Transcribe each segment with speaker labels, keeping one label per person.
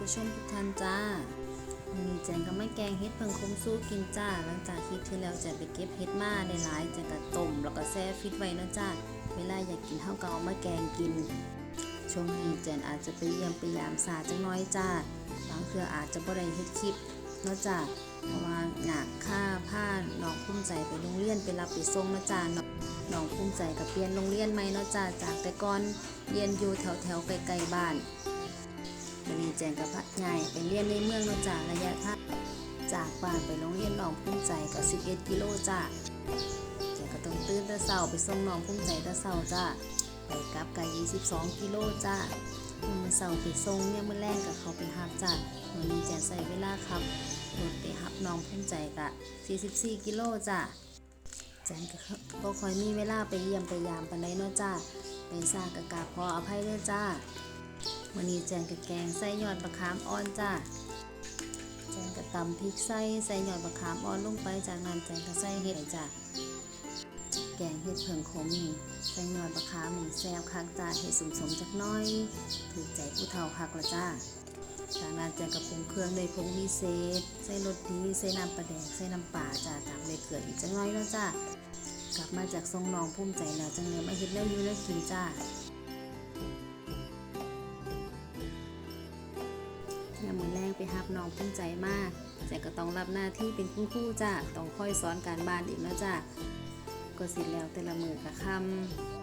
Speaker 1: ผู้ชมทุกท่านจ้าวันนี้แจงก็ไม่แกงเฮ็ดเพิ่งคมสู้กินจ้า หลังจากคลิปที่แล้วจงไปเก็บเฮ็ดมาได้หลายจงก็ต้มแล้วก็แช่ฟิตไว้นะจ้า เวลาอยากกินเฮาก็เอามาแกงกิน ช่วงนี้แจนอาจจะไปเยี่ยมไปยามสาจังน้อยจ้า บางเทื่ออาจจะบ่ได้เฮ็ดคลิปนาะจ้าเพราะว่าหนักค่าผ้าน้องภูมิใจไปโรงเรียนไปรับไปส่งนะจ้าน้องน้องภูมิใจกับเปลี่ยนโรงเรียนใหมเนาะจ้าจากแต่ก่อนเรียนอยู่แถวแถวไกลๆบ้าน วันนี้แจงกับพักใหญ่ไปเรียนในเมืองนาะจ้าระยะทางจากบ้านไปโรงเรียนน้องภูมิใจก็11กิโลจ้าแจงก็ต้องตื่นแต่เช้าไปส่งน้องภูมิใจแต่เช้าจ้าไปกลับก็22กิโลจ้าเมื่อเช้าไปส่งเนี่ยมือแรงกับเขาไปหับจ้าวันนี้แจงใส่เวลาครับรถไปหับน้องภูมิใจกะ44กิโลจ้าแจงก็ก็คอยมีเวลาไปเยี่ยมไปยามปานใดเนาะจ้าไปซากะกาบขออภัยด้วยจ้า วันนี้แจงกับแกงใส่ยอดมะขามอ่อนจ้าแจงกับตำพริกใส่ใส่ยอดมะขามอ่อนลงไปจากนั้นแจงก็ใส่เห็ดจ้าแกงเห็ดเผิงขมนี่ใส่ยอดมะขามนี่แซ่บคักจ้าเห็ดสมสมจักน้อย ถูกใจผู้เฒ่าคักละจ้าจากนั้นแจงกับปรุงเครื่องด้วยผงวิเศษใส่รสดีใส่น้ำปลาแดงใส่น้ำปลาจ้าตามด้วยเกลืออีกจักน้อยแล้วจ้ากลับมาจากทรงนองภูมิใจแล้วจังเลยมาเฮ็ดแล้วอยู่แล้วกินจ้า ยามมือแรงไปฮับน้องภูมิใจมากแต่ก็ต้องรับหน้าที่เป็นคุณครูจ้าต้องค่อยสอนการบ้านอีกนะจ้าก็สิแล้วแต่ละมือกับคำ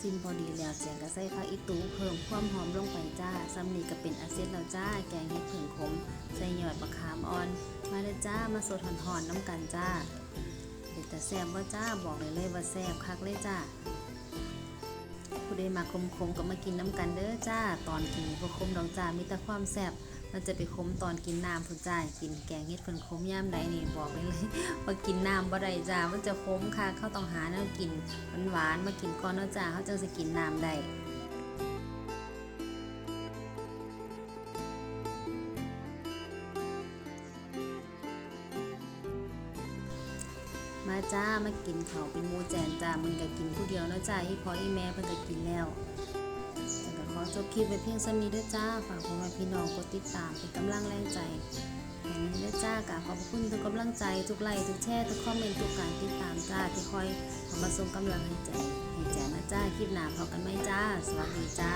Speaker 1: ซิมพอดีแล้วแจงก็ใส่ผักอีตูเพิ่มความหอมลงไปจ้าซัมนี่ก็เป็นอาเซตแล้วจ้า แกงเห็ดผึ่งขม ใส่หยอดมะขามอ่อน มาเลยจ้า มาสดหอนๆน้ำกันจ้าเด็ดแต่แซ่บว่าจ้า บอกเลยเลยว่าแซ่บคักเลยจ้าผู้ใดมาคมคมๆก็มากินน้ำกันเด้อจ้า ตอนกินบ่คมดอกจ้า มีแต่ความแซ่บ มันจะไปคมตอนกินน้ำพุ่นจ้ากินแกงเฮ็ดเพิ่นคมย่ามใดนี่บอกเลยเลยว่ากินน้ำบ่ได้จ้ามันจะคมค่ะเขาต้องหาแนวกินหวานๆมากินก่อนเนาะจ้าเขาจังสิกินน้ำได้มาจ้ามากินเขาเป็นมูแจนจ้ามึงก็กินผู้เดียวนะจ้าอีพออีแม่เพิ่นก็กินแล้ว จบคลิปไว้เพียงสนี้ด้วยจ้า ฝากพ่อแม่พี่น้องกดติดตามเป็นกำลังแรงใจแค่นี้ด้วยจ้ากราบขอบคุณทุกกำลังใจ ทุกไลค์ทุกแชร์ทุกคอมเมนต์ทุกการติดตามจ้าที่คอยเอามาส่งกำลังให้ใจให้แจนะจ้าคลิปหน้าพบกันไหมจ้า สวัสดีจ้า